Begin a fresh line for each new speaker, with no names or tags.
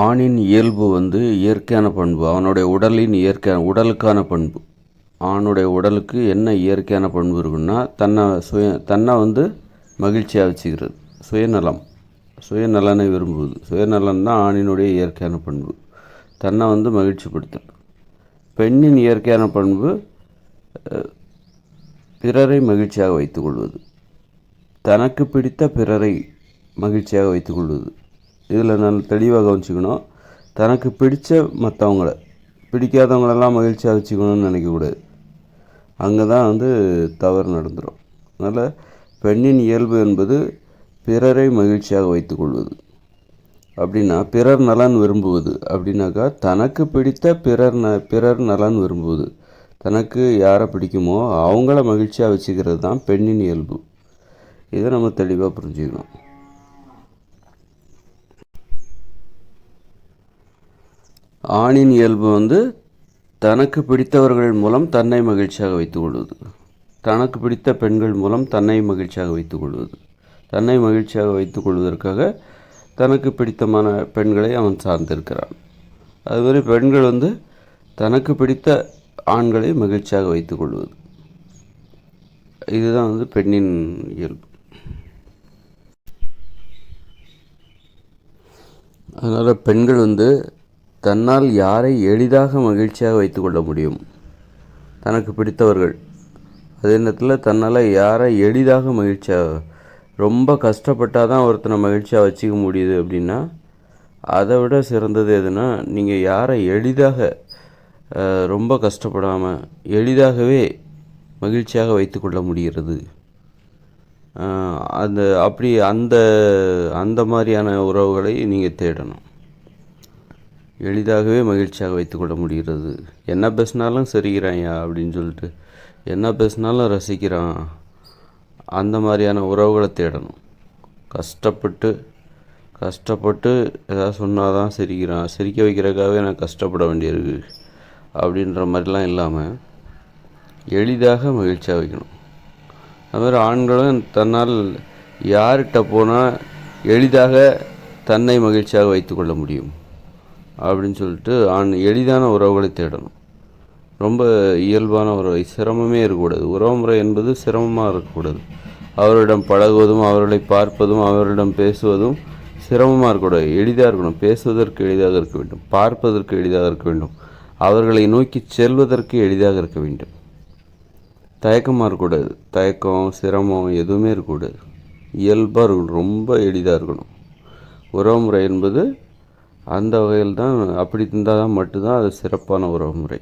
ஆணின் இயல்பு வந்து இயற்கையான பண்பு அவனுடைய உடலின் இயற்கையான உடலுக்கான பண்பு. ஆணுடைய உடலுக்கு என்ன இயற்கையான பண்பு இருக்குன்னா தன்னை சுய தன்னை வந்து மகிழ்ச்சியாக வச்சுக்கிறது சுயநலம். சுயநலனை விரும்புவது. சுயநலம் தான் ஆணினுடைய இயற்கையான பண்பு. தன்னை வந்து மகிழ்ச்சிப்படுத்துறது. பெண்ணின் இயற்கையான பண்பு பிறரை மகிழ்ச்சியாக வைத்துக்கொள்வது தனக்கு பிடித்த பிறரை மகிழ்ச்சியாக வைத்துக்கொள்வது இதில் நான் தெளிவாக கவனிச்சுக்கணும். தனக்கு பிடிச்ச மற்றவங்கள பிடிக்காதவங்களெல்லாம் மகிழ்ச்சியாக வச்சுக்கணும்னு நினைக்கக்கூடாது. அங்கே தான் வந்து தவறு நடந்துடும் அதனால் பெண்ணின் இயல்பு என்பது பிறரை மகிழ்ச்சியாக வைத்துக்கொள்வது. அப்படின்னா பிறர் நலன் விரும்புவது. அப்படின்னாக்கா தனக்கு பிடித்த பிறர் ந பிறர் நலன் விரும்புவது. தனக்கு யாரை பிடிக்குமோ அவங்கள மகிழ்ச்சியாக வச்சுக்கிறது தான் பெண்ணின் இயல்பு. இதை நம்ம தெளிவாக புரிஞ்சுக்கணும். ஆணின் இயல்பு வந்து தனக்கு பிடித்தவர்கள் மூலம் தன்னை மகிழ்ச்சியாக வைத்துக்கொள்வது தனக்கு பிடித்த பெண்கள் மூலம் தன்னை மகிழ்ச்சியாக வைத்துக்கொள்வது தன்னை மகிழ்ச்சியாக வைத்துக்கொள்வதற்காக தனக்கு பிடித்தமான பெண்களை அவன் சார்ந்திருக்கிறான். அதுமாதிரி பெண்கள் வந்து தனக்கு பிடித்த ஆண்களை மகிழ்ச்சியாக வைத்துக்கொள்வது இதுதான் வந்து பெண்ணின் இயல்பு. அதனால் பெண்கள் வந்து தன்னால் யாரை எளிதாக மகிழ்ச்சியாக வைத்துக்கொள்ள முடியும்? தனக்கு பிடித்தவர்கள். அதே நேரத்தில் தன்னால் யாரை எளிதாக மகிழ்ச்சியாக ரொம்ப கஷ்டப்பட்டால் தான் ஒருத்தனை மகிழ்ச்சியாக வச்சுக்க முடியுது அப்படின்னா அதை விட சிறந்தது எதுனா நீங்கள் யாரை எளிதாக ரொம்ப கஷ்டப்படாமல் எளிதாகவே மகிழ்ச்சியாக வைத்துக்கொள்ள முடிகிறது. அந்த அப்படி அந்த அந்த மாதிரியான உறவுகளை நீங்கள் தேடணும். எளிதாகவே மகிழ்ச்சியாக வைத்துக்கொள்ள முடிகிறது. என்ன பேசினாலும் சரிகிறான்யா அப்படின்னு சொல்லிட்டு என்ன பேசினாலும் ரசிக்கிறான். அந்த மாதிரியான உறவுகளை தேடணும். கஷ்டப்பட்டு கஷ்டப்பட்டு ஏதாவது சொன்னால் தான் சிரிக்கிறான். சிரிக்க வைக்கிறதுக்காகவே நான் கஷ்டப்பட வேண்டியிருக்கு அப்படின்ற மாதிரிலாம் இல்லாமல் எளிதாக மகிழ்ச்சியாக வைக்கணும். அதுமாதிரி ஆண்களும் தன்னால் யார்கிட்ட போனால் எளிதாக தன்னை மகிழ்ச்சியாக வைத்துக்கொள்ள முடியும். அப்படின்னு சொல்லிட்டு ஆண் எளிதான உறவுகளை தேடணும். ரொம்ப இயல்பான உறவு. சிரமமே இருக்கக்கூடாது. உறவுமுறை என்பது சிரமமாக இருக்கக்கூடாது. அவரிடம் பழகுவதும் அவர்களை பார்ப்பதும் அவரிடம் பேசுவதும் சிரமமாக இருக்கக்கூடாது. எளிதாக இருக்கணும். பேசுவதற்கு எளிதாக இருக்க வேண்டும். பார்ப்பதற்கு எளிதாக இருக்க வேண்டும். அவர்களை நோக்கி செல்வதற்கு எளிதாக இருக்க வேண்டும். தயக்கமாக இருக்கக்கூடாது. தயக்கம் சிரமம் எதுவுமே இருக்கக்கூடாது. இயல்பாக இருக்கணும். ரொம்ப எளிதாக இருக்கணும். உறவுமுறை என்பது அந்த வகையில் தான் அப்படி இருந்தால் தான் மட்டும்தான் அது சிறப்பான உறவுமுறை.